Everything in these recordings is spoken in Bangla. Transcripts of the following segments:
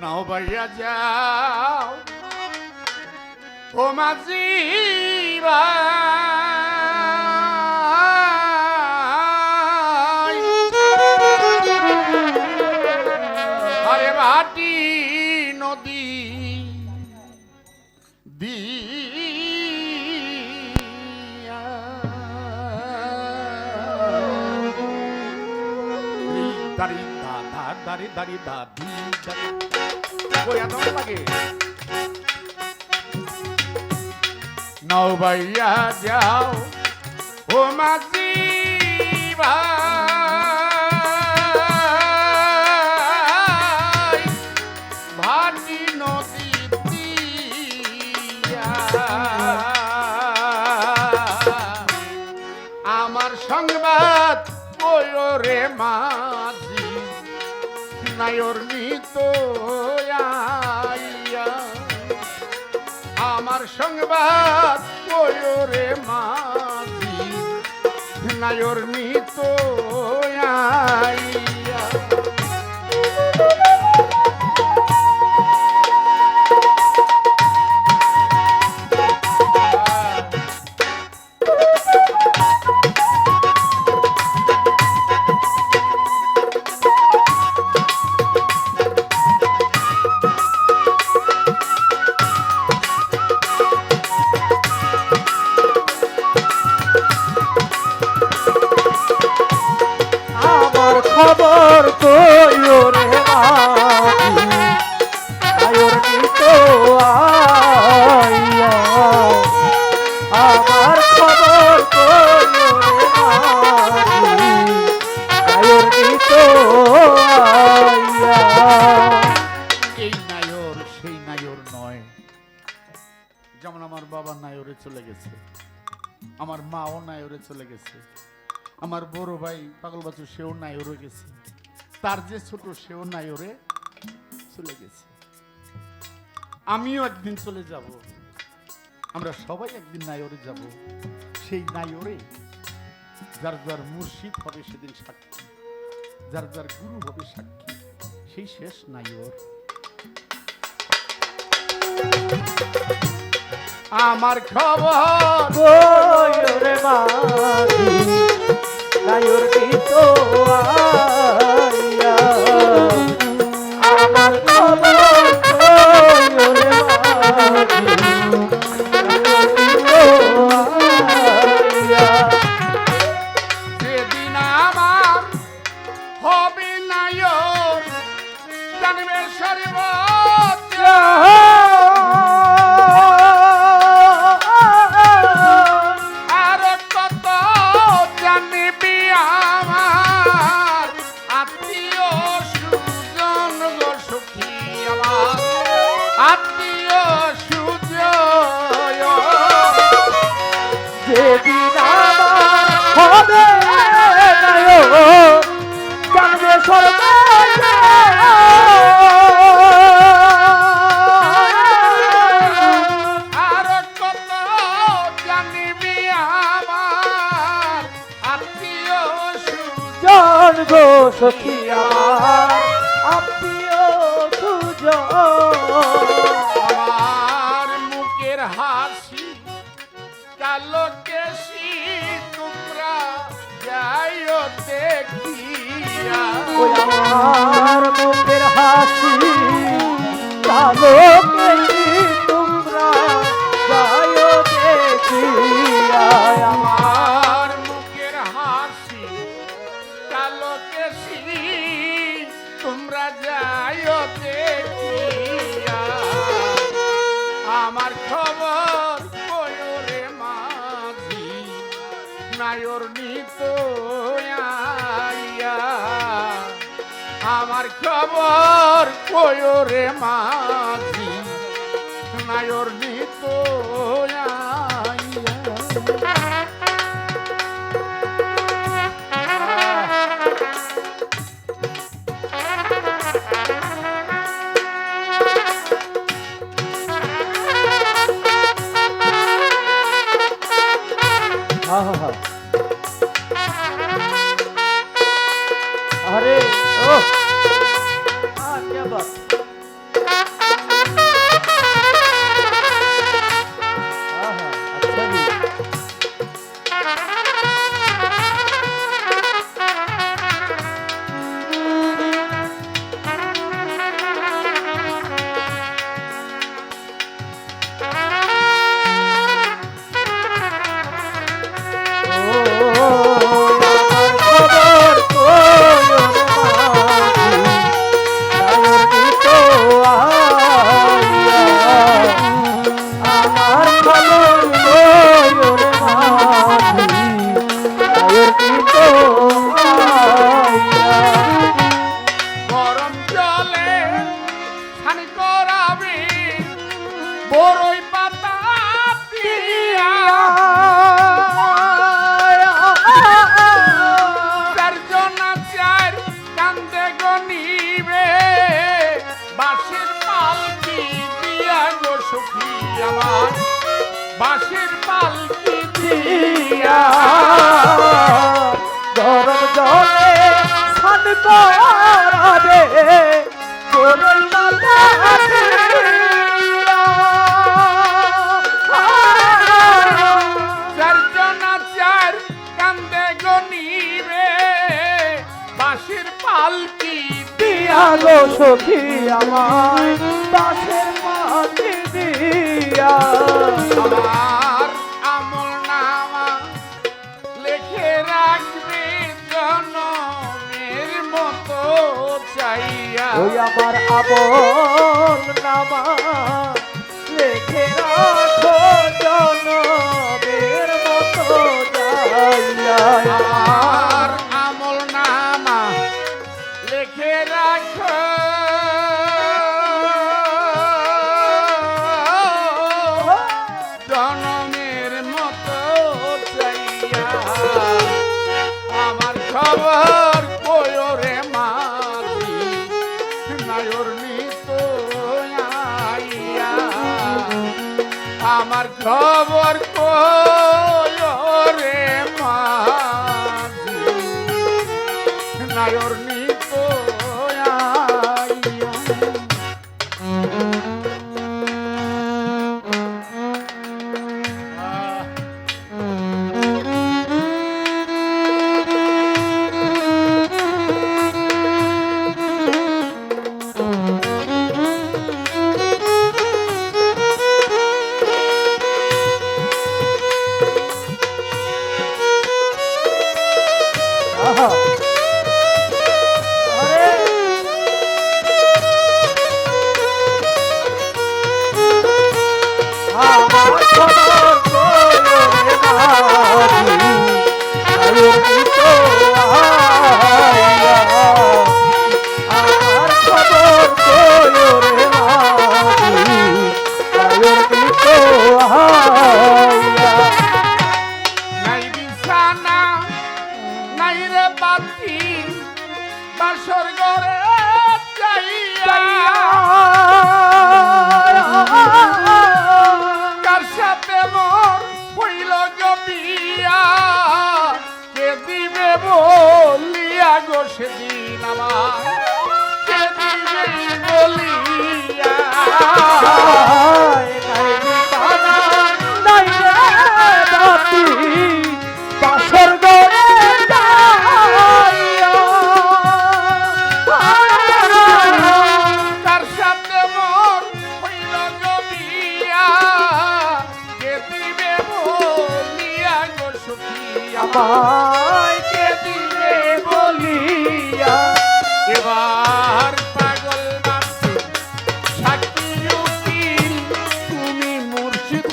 নাও বাইয়া যাও। ও মাঝি দাড়ি দাড়ি দাদি নাও যাও। ও মাঝি ভাই। আইয়া। আমার সংবাদ ওরে মাঝি নায়র নিত আইয়া। খবর কইও আমার খবর এই নায়র, সেই নায়র নয়। যেমন আমার বাবা নায়রে চলে গেছে, আমার মাও নায়রে চলে গেছে, আমার বড় ভাই পাগল বাচ্চু সেও নায়রে গেছে। তার যে ছোট, সেও নায়রে চলে গেছে। আমিও একদিন চলে যাব। আমরা সবাই একদিন নায়রে যাব। সেই নায়রে যার যার মুর্শিদ হবে সেদিন সাক্ষী। যার যার গুরু হবে সাক্ষী, সেই শেষ নায়র আমার খবর কইও রে মাঝি আমার মুখের হাসি কালো আমার খবর কয়রে মাঝি নায়র নিত আহা। আরে ও চারজন চার কান্দে গনিবে বাঁশের পালকি দিয়া গো সখী আমার। ওই আমার আপন নামা। আমার খবর কয়রে 자. সেদিন আমার বলিয়া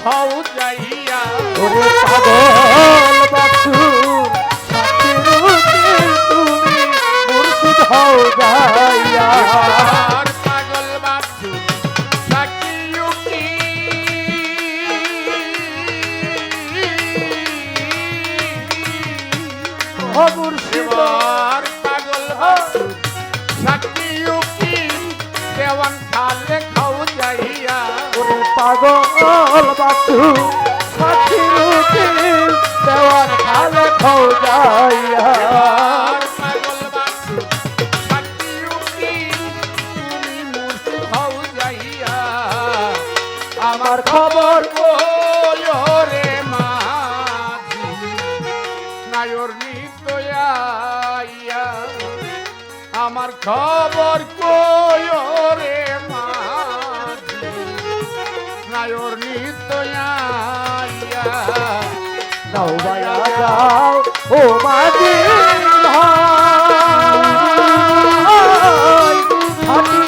হও যাইয়া। এবার পাগল বাপু সাক্ষী উকিল এবার পাগল বাপু সাক্ষী উকিল দেওয়ান খালে খাও যাইয়া পাগল বাতু সাথী রুচিল দেওয়ার খালে খাও যাইয়া। আমার খবর ওরে মাঝি নায়র নিতয়া আমার খবর রে যাও বায়া যাও ও মাঝি ভাই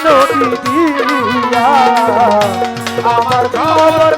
নদী দিয়া আমার খবর